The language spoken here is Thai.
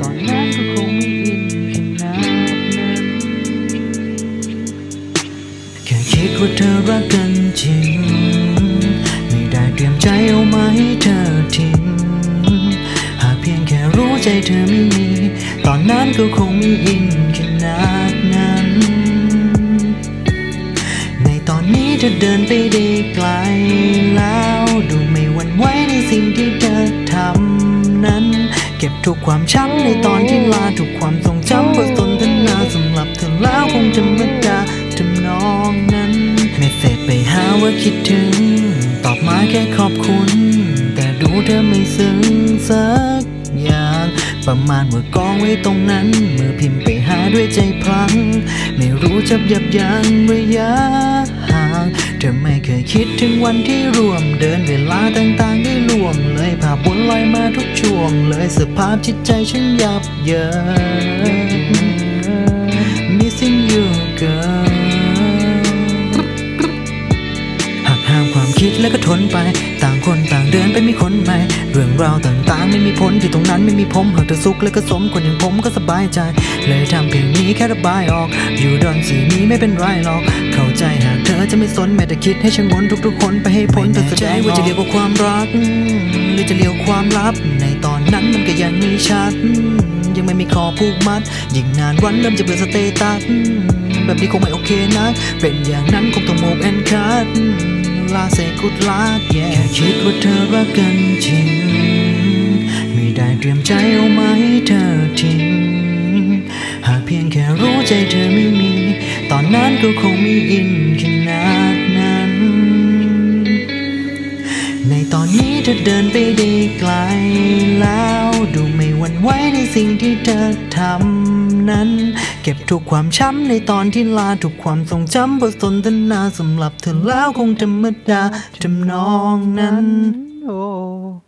ตอนนั้นก็คงไม่อินขนาดนั้นแค่คิดว่าเธอรักกันจริง ไม่ได้เตรียมใจเอามาให้เธอทิ้ง หากเพียงแค่รู้ใจเธอไม่มี ตอนนั้นก็คงไม่อินขนาดนั้น ในตอนนี้เธอเดินไปได้ไกลแล้ว ดูไม่หวั่นไหวในสิ่งที่เธ ก็บทุกความช้ำในตอนที่ลาทุกความทรงจำบทสนทนาสำหรับเธอแล้วคงจะมดาทำนองนั้นเมสเซจไปหาว่าคิดถึง ตอบมาแค่ขอบคุณ แต่ดูเธอไม่ซึ้งสักอย่าง ประมาณว่ากองไว้ตรงนั้น เมื่อพิมพ์ไปหาด้วยใจพลัง ไม่รู้จับยับยั้งระยะห่าง เคยคิดถึงวันที่ร่วม เดินเวลาต่างๆได้ล่วงเลยภาพวนลอยมาทุกช่วง เลยสภาพจิตใจฉันยับเยิน Missing you girl หากห้ามความคิดแล้วก็ทนไป ต่างคนต่างเดินไปมีคนใหม่เรื่องราวต่างๆ ไม่มีผลที่ตรงนั้นไม่มีผมหากเธอสุขแล้วก็สมคนอย่างผมก็สบายใจ เลยทำเพลงนี้แค่ระบายออก อยู่ดอนสีนี้ไม่เป็นไรหรอก เข้าใจ จะไม่สนแม้แต่คิดให้ชะงนทุกๆคนไปให้พ้นเธอแสดงว่าจะเรียกว่าความรัก หรือจะเรียกความลับ ในตอนนั้นมันก็ยังไม่ชัด ยังไม่มีคอผูกมัด ยิ่งนานวันเริ่มจะเบื่อสเตตัสแบบนี้คงไม่โอเคนะเป็นอย่างนั้นคงต้อง move and cut ลาเซกุดลาดแย่ค่คิดว่าเธอรักกันจริง ไม่ได้เตรียมใจเอามาให้เธอทิ้ง หากเพียงแค่รู้ใจเธอไม่มี ตอนนั้นก็คงไม่อินขน เธอเดินไปได้ไกลแล้ว ดูไม่หวั่นไหวในสิ่งที่เธอทำนั้น เก็บทุกความช้ำในตอนที่ลาทุกความทรงจำบทสนทนาสำหรับเธอแล้วคงธรรมดาทำนองนั้น โอ้